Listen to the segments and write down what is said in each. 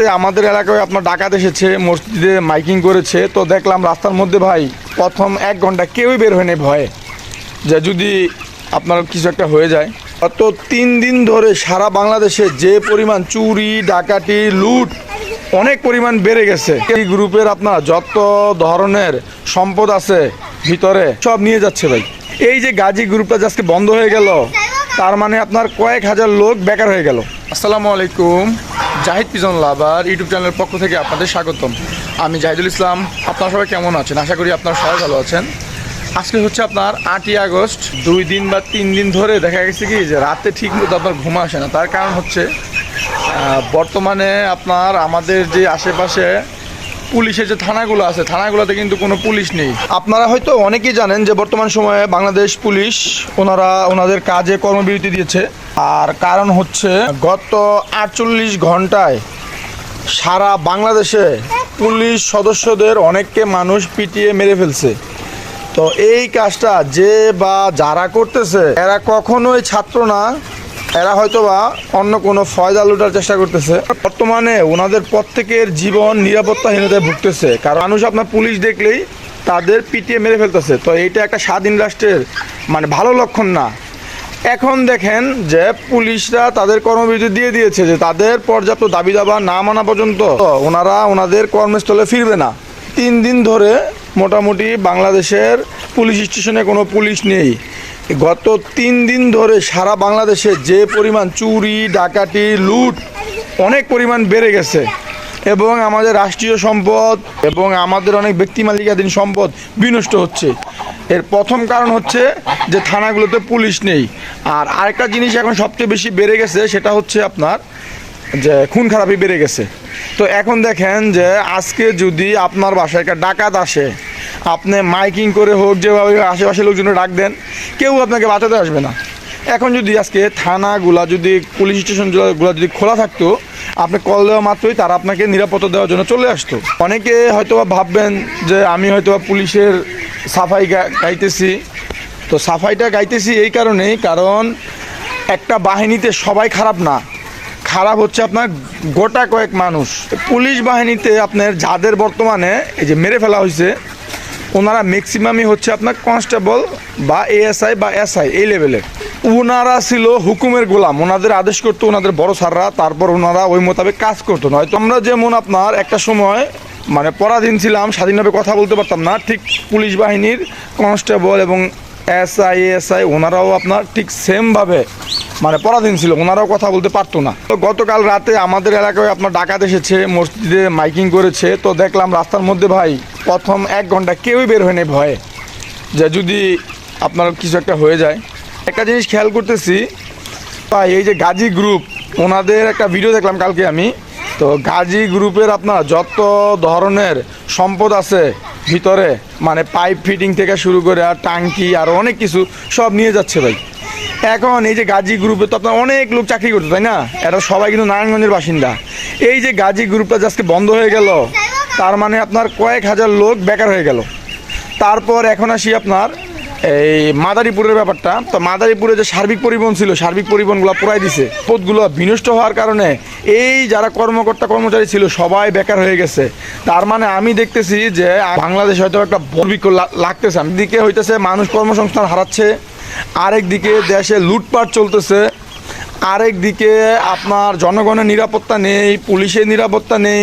রাতে আমাদের এলাকায় আপনার ডাকাত এসেছে, মসজিদে মাইকিং করেছে। তো দেখলাম রাস্তার মধ্যে ভাই প্রথম এক ঘণ্টা কেউই বের হয়নি ভয়ে। যে যদি আপনার কিছু একটা হয়ে যায়। গত তিন দিন ধরে সারা বাংলাদেশে যে পরিমাণ চুরি, ডাকাতি, লুট অনেক পরিমাণ বেড়ে গেছে। এই গ্রুপের আপনার যত ধরনের সম্পদ আছে ভিতরে সব নিয়ে যাচ্ছে ভাই। এই যে গাজী গ্রুপটা আজকে বন্ধ হয়ে গেল, তার মানে আপনার কয়েক হাজার লোক বেকার হয়ে গেল। আসসালামু আলাইকুম। জাহিদ পিজন লাভার ইউটিউব চ্যানেলের পক্ষ থেকে আপনাদের স্বাগতম। আমি জাহিদুল ইসলাম, আপনারা সবাই কেমন আছেন? আশা করি আপনারা সবাই ভালো আছেন। আজকে হচ্ছে আপনার আটই আগস্ট, দুই দিন বা তিন দিন ধরে দেখা গেছে কি যে রাতে ঠিক মতো আপনার ঘুম আসে না। তার কারণ হচ্ছে বর্তমানে আপনার আমাদের যে আশেপাশে পুলিশের যে থানাগুলো আছে, থানাগুলোতে কিন্তু কোনো পুলিশ নেই। আপনারা হয়তো অনেকেই জানেন যে বর্তমান সময়ে বাংলাদেশ পুলিশ ওনারা ওনাদের কাজে কর্মবিরতি দিয়েছে। আর কারণ হচ্ছে গত আটচল্লিশ ঘন্টায় সারা বাংলাদেশে পুলিশ সদস্যদের অনেককে মানুষ পিটিয়ে মেরে ফেলছে। তো এই কাজটা যে বা যারা করতেছে, এরা কখনোই ছাত্র না এরা হয়তোবা অন্য কোনো ফয়দা লুটার চেষ্টা করতেছে। বর্তমানে ওনাদের প্রত্যেকের জীবন নিরাপত্তাহীনতায় ভুগতেছে। কারণ মানুষ আপনার পুলিশ দেখলেই তাদের পিটিয়ে মেরে ফেলতেছে। তো এইটা একটা স্বাধীন রাষ্ট্রের মানে ভালো লক্ষণ না। এখন দেখেন যে পুলিশরা তাদের কর্মবিরতি দিয়ে দিয়েছে যে তাদের পর্যাপ্ত দাবি দাবা না মানা পর্যন্ত ওনারা ওনাদের কর্মস্থলে ফিরবে না। তিন দিন ধরে মোটামুটি বাংলাদেশের পুলিশ স্টেশনে কোনো পুলিশ নেই। গত তিন দিন ধরে সারা বাংলাদেশে যে পরিমাণ চুরি, ডাকাতি, লুট অনেক পরিমাণ বেড়ে গেছে। এবং আমাদের রাষ্ট্রীয় সম্পদ এবং আমাদের অনেক ব্যক্তি মালিকাধীন সম্পদ বিনষ্ট হচ্ছে। এর প্রথম কারণ হচ্ছে যে থানাগুলোতে পুলিশ নেই। আর আরেকটা জিনিস এখন সবচেয়ে বেশি বেড়ে গেছে, সেটা হচ্ছে আপনার যে খুন খারাপি বেড়ে গেছে। তো এখন দেখেন যে আজকে যদি আপনার বাসায় একটা ডাকাত আসে আপনি মাইকিং করে হোক, যেভাবে আশেপাশে লোকজন ডাক দেন, কেউ আপনাকে বাঁচাতে আসবে না। এখন যদি আজকে থানাগুলা যদি, পুলিশ স্টেশনগুলো যদি খোলা থাকতো, আপনি কল দেওয়া মাত্রই তারা আপনাকে নিরাপত্তা দেওয়ার জন্য চলে আসতো। অনেকে হয়তোবা ভাববেন যে, আমি হয়তোবা পুলিশের সাফাই গাইতেছি। তো সাফাইটা গাইতেছি এই কারণেই, কারণ একটা বাহিনীতে সবাই খারাপ না। খারাপ হচ্ছে আপনার গোটা কয়েক মানুষ। পুলিশ বাহিনীতে আপনার যাদের বর্তমানে এই যে মেরে ফেলা হয়েছে ওনারা ম্যাক্সিমামই হচ্ছে আপনার কনস্টেবল বা এএসআই বা এসআই এই লেভেলের ওনারা ছিল হুকুমের গোলাম। ওনাদের আদেশ করতো ওনাদের বড় সাররা তারপর ওনারা ওই মোতাবেক কাজ করতো। নয়তো আমরা যেমন আপনার একটা সময় মানে পরাধীন ছিলাম, স্বাধীনভাবে কথা বলতে পারতাম না, ঠিক পুলিশ বাহিনীর কনস্টেবল এবং এসআই এএসআই ওনারাও আপনার ঠিক সেমভাবে মানে পরাধীন ছিল, ওনারাও কথা বলতে পারতো না। তো গতকাল রাতে আমাদের এলাকায় আপনার ডাকাত এসেছে, মসজিদে মাইকিং করেছে, তো দেখলাম রাস্তার মধ্যে ভাই প্রথম এক ঘণ্টা কেউই বের হয়নি ভয়ে। যে যদি আপনার কিছু একটা হয়ে যায়। একটা জিনিস খেয়াল করতেছি, ভাই, এই যে গাজী গ্রুপ ওনাদের একটা ভিডিও দেখলাম কালকে আমি। তো গাজী গ্রুপের আপনার যত ধরনের সম্পদ আছে ভিতরে মানে পাইপ ফিটিং থেকে শুরু করে আর টাঙ্কি আর অনেক কিছু সব নিয়ে যাচ্ছে ভাই। এখন এই যে গাজী গ্রুপে তো আপনার অনেক লোক চাকরি করতো, তাই না? এরা সবাই কিন্তু নারায়ণগঞ্জের বাসিন্দা। এই যে গাজী গ্রুপটা আজকে বন্ধ হয়ে গেল, তার মানে আপনার কয়েক হাজার লোক বেকার হয়ে গেল। তারপর এখন আসি আপনার এই মাদারীপুরের ব্যাপারটা। তো মাদারীপুরে যে সার্বিক পরিবহন ছিল, সার্বিক পরিবহনগুলো পুরাই দিছে। পথগুলো বিনষ্ট হওয়ার কারণে এই যারা কর্মকর্তা কর্মচারী ছিল, সবাই বেকার হয়ে গেছে। তার মানে আমি দেখতেছি যে বাংলাদেশ হয়তো একটা বর্বিক লাগতেছে। আমি দিকে হইতেছে মানুষ কর্মসংস্থান হারাচ্ছে। আরেক দিকে দেশে লুটপাট চলতেছে, আরেক দিকে আপনার জনগণের নিরাপত্তা নেই, পুলিশের নিরাপত্তা নেই,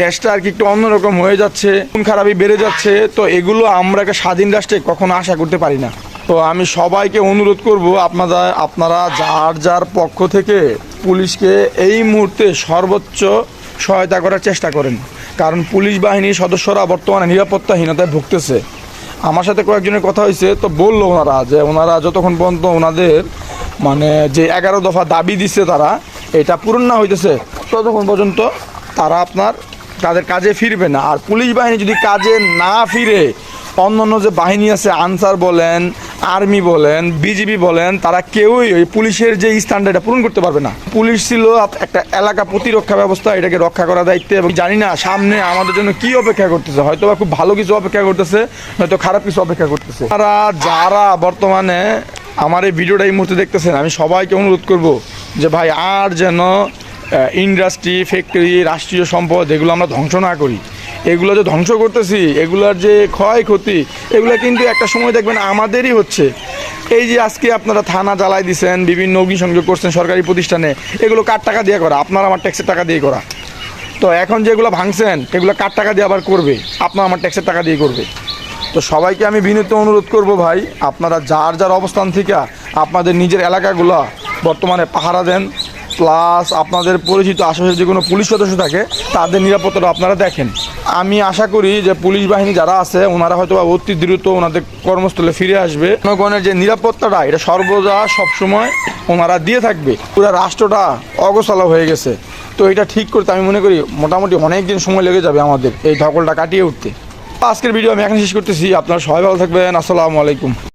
দেশটা আর কি একটু অন্যরকম হয়ে যাচ্ছে, খুন খারাপি বেড়ে যাচ্ছে, তো এগুলো আমরা একটা স্বাধীন রাষ্ট্রে কখনো আশা করতে পারি না। তো আমি সবাইকে অনুরোধ করব আপনারা আপনারা যার যার পক্ষ থেকে পুলিশকে এই মুহূর্তে সর্বোচ্চ সহায়তা করার চেষ্টা করেন। কারণ পুলিশ বাহিনীর সদস্যরা বর্তমানে নিরাপত্তাহীনতায় ভুগতেছে। আমার সাথে কয়েকজনের কথা হয়েছে, তো বলল ওনারা যে ওনারা যতক্ষণ পর্যন্ত ওনাদের মানে যে এগারো দফা দাবি দিচ্ছে তারা, এটা পূরণ না হইতেছে, ততক্ষণ পর্যন্ত তারা আপনার তাদের কাজে ফিরবে না। আর পুলিশ বাহিনী যদি কাজে না ফিরে অন্য অন্য যে বাহিনী আছে, আনসার বলেন আর্মি বলেন, বিজিবি বলেন, তারা কেউই ওই পুলিশের যে স্থানটা, এটা পূরণ করতে পারবে না। পুলিশ ছিল একটা এলাকা প্রতিরক্ষা ব্যবস্থা, এটাকে রক্ষা করার দায়িত্ব, এবং জানি না সামনে আমাদের জন্য কি অপেক্ষা করতেছে। হয়তো বা খুব ভালো কিছু অপেক্ষা করতেছে, হয়তো খারাপ কিছু অপেক্ষা করতেছে। তারা যারা বর্তমানে আমার এই ভিডিওটা এই মুহূর্তে দেখতেছেন, আমি সবাইকে অনুরোধ করব যে ভাই, আর যেন ইন্ডাস্ট্রি ফ্যাক্টরি রাষ্ট্রীয় সম্পদ, এগুলো আমরা ধ্বংস না করি। এগুলো যে ধ্বংস করতেছি, এগুলোর যে ক্ষয়ক্ষতি, এগুলো কিন্তু একটা সময় দেখবেন আমাদেরই হচ্ছে। এই যে আজকে আপনারা থানা জ্বালাই দিছেন, বিভিন্ন অগ্নিসংযোগ করছেন সরকারি প্রতিষ্ঠানে, এগুলো কার টাকা দিয়ে করা? আপনার আমার ট্যাক্সের টাকা দিয়ে করা। তো এখন যেগুলো ভাঙছেন, এগুলো কার টাকা দিয়ে আবার করবে? আপনার আমার ট্যাক্সের টাকা দিয়ে করবে। তো সবাইকে আমি বিনীত অনুরোধ করব ভাই, আপনারা যার যার অবস্থান থেকে আপনাদের নিজের এলাকাগুলো বর্তমানে পাহারা দেন প্লাস আপনাদের পরিচিত আশেপাশে যে কোনো পুলিশ সদস্য থাকে, তাদের নিরাপত্তাটা আপনারা দেখেন। আমি আশা করি যে পুলিশ বাহিনী যারা আছে, ওনারা হয়তো অতি দ্রুত ওনাদের কর্মস্থলে ফিরে আসবে। জনগণের যে নিরাপত্তাটা, এটা সর্বদা সবসময় ওনারা দিয়ে থাকবে। পুরো রাষ্ট্রটা অগোছালো হয়ে গেছে। তো এটা ঠিক করতে আমি মনে করি মোটামুটি অনেক দিন সময় লেগে যাবে আমাদের এই ধকলটা কাটিয়ে উঠতে। আজকের ভিডিও আমি এখানে শেষ করতেছি। আপনারা সবাই ভালো থাকবেন। আসসালামু আলাইকুম।